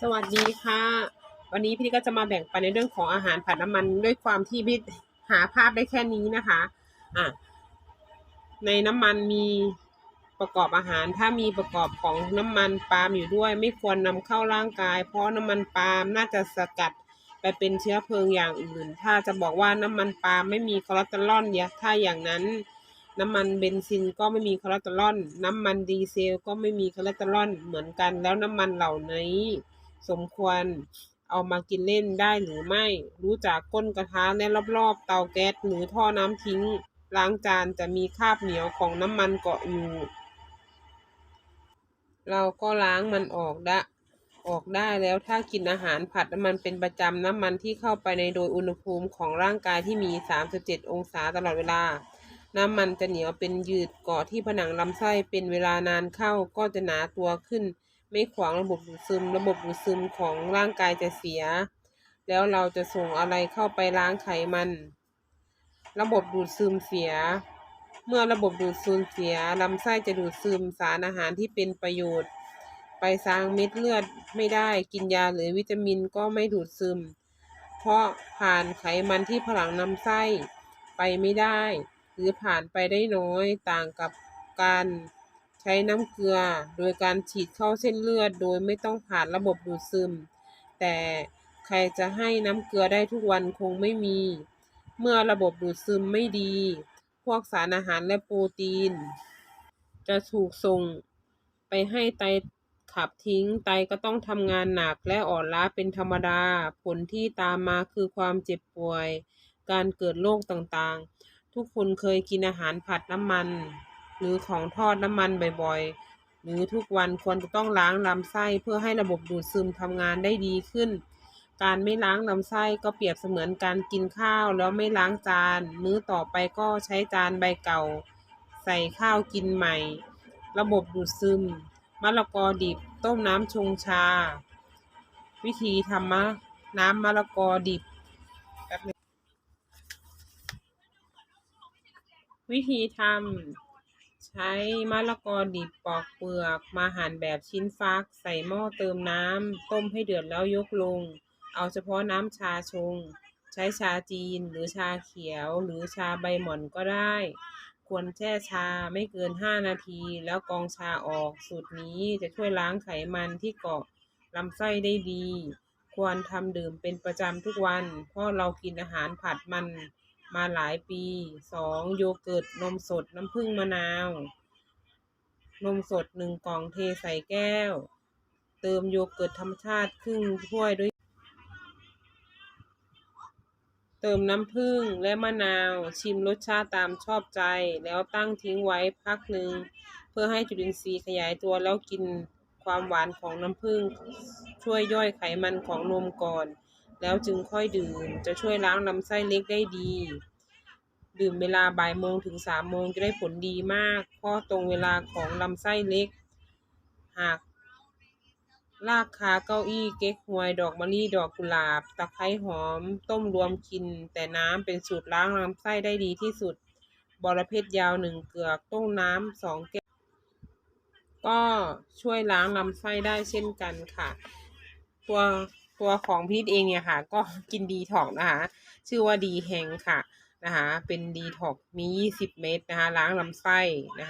สวัสดีค่ะ วันนี้พี่ก็จะมาแบ่งปันในเรื่องของอาหารผัดน้ำมันด้วยความที่พี่หาภาพได้แค่นี้นะคะอะในน้ำมันมีประกอบอาหาร ถ้ามีประกอบของน้ำมันปาล์มอยู่ด้วย ไม่ควรนำเข้าร่างกาย เพราะน้ำมันปาล์มน่าจะสกัดไปเป็นเชื้อเพลิงอย่างอื่น ถ้าจะบอกว่าน้ำมันปาล์มไม่มีคอเลสเตอรอลเนี่ยถ้าอย่างนั้นน้ำมันเบนซินก็ไม่มีคอเลสเตอรอล น้ำมันดีเซลก็ไม่มีคอเลสเตอรอลเหมือนกัน แล้วน้ำมันเหล่านี้ สมควรเอามากินเล่นได้หรือไม่ รู้จักก้นกระทะและรอบๆ เตาแก๊สหรือท่อน้ำทิ้ง ล้างจานจะมีคราบเหนียวของน้ำมันเกาะอยู่ เราก็ล้างมันออกได้ออกได้แล้วถ้ากินอาหารผัดน้ำมันเป็นประจำน้ำมันที่เข้าไปในโดยอุณหภูมิของร่างกายที่มี 37 องศาตลอดเวลา น้ำมันจะเหนียวเป็นยืดเกาะที่ผนังลำไส้เป็นเวลานานเข้าก็จะหนาตัวขึ้น ไม่ขวางระบบดูดซึม ระบบดูดซึมของร่างกายจะเสีย แล้วเราจะส่งอะไรเข้าไปล้างไขมัน ระบบดูดซึมเสีย เมื่อระบบดูดซึมเสียลำไส้จะดูดซึมสารอาหารที่เป็นประโยชน์ ไปสร้างเม็ดเลือดไม่ได้กินยาหรือวิตามินก็ไม่ดูดซึม เพราะผ่านไขมันที่ผนังลำไส้ไปไม่ได้ หรือผ่านไปได้น้อยต่างกับการ ใช้น้ำเกลือโดยการฉีดเข้าเส้นเลือด โดยไม่ต้องผ่านระบบดูดซึม แต่ใครจะให้น้ำเกลือได้ทุกวันคงไม่มี เมื่อระบบดูดซึมไม่ดี พวกสารอาหารและโปรตีน จะถูกส่งไปให้ไตขับทิ้งไตก็ต้องทำงานหนักและอ่อนล้าเป็นธรรมดา ผลที่ตามมาคือความเจ็บป่วย การเกิดโรคต่างๆ ทุกคนเคยกินอาหารผัดน้ำมัน หรือของทอดน้ำมันบ่อยๆ หรือทุกวันควรจะต้องล้างลำไส้เพื่อให้ระบบดูดซึมทำงานได้ดีขึ้น การไม่ล้างลำไส้ก็เปรียบเสมือนการกินข้าวแล้วไม่ล้างจาน มื้อต่อไปก็ใช้จานใบเก่า ใส่ข้าวกินใหม่ ระบบดูดซึมมะละกอดิบต้มน้ำชงชา วิธีทำมะน้ำมะละกอดิบวิธีทำ ใช้มะละกอดิบปอกเปลือก มาหั่นแบบชิ้นฟัก ใส่หม้อเติมน้ำ ต้มให้เดือดแล้วยกลง เอาเฉพาะน้ำชาชง ใช้ชาจีนหรือชาเขียว หรือชาใบหม่อนก็ได้ ควรแช่ชาไม่เกิน 5 นาที แล้วกองชาออก สูตรนี้จะช่วยล้างไขมันที่เกาะลำไส้ได้ดี ควรทำดื่มเป็นประจำทุกวัน เพราะเรากินอาหารผัดมัน มาหลายปี 2. โยเกิร์ตนมสดน้ำผึ้งมะนาว นมสดหนึ่งกล่องเทใส่แก้ว เติมโยเกิร์ตธรรมชาติครึ่งถ้วยด้วย เติมน้ำผึ้งและมะนาว ชิมรสชาติตามชอบใจ แล้วตั้งทิ้งไว้พักหนึ่ง เพื่อให้จุลินทรีย์ขยายตัวแล้วกินความหวานของน้ำผึ้งช่วยย่อยไขมันของนมก่อน แล้วจึงค่อยดื่ม จะช่วยล้างลำไส้เล็กได้ดี ดื่มเวลาบ่ายโมงถึงสามโมงจะได้ผลดีมาก เพราะตรงเวลาของลำไส้เล็ก หากรากคาเก้าอี้เก๊กฮวย ดอกมะลิดอกกุหลาบ ตะไคร้หอม ต้มรวมกิน แต่น้ำเป็นสูตรล้างลำไส้ได้ดีที่สุดบระเพชรยาวหนึ่งเกือกต้มน้ำสองแก้วก็ช่วยล้างลำไส้ได้เช่นกันค่ะ ตัว ตัวของพีทเองเนี่ยค่ะ ก็กินดีถอกนะคะ ชื่อว่าดีแฮงค่ะนะคะ เป็นดีถอกมี 20 เม็ดนะคะ ล้างลำไส้นะคะ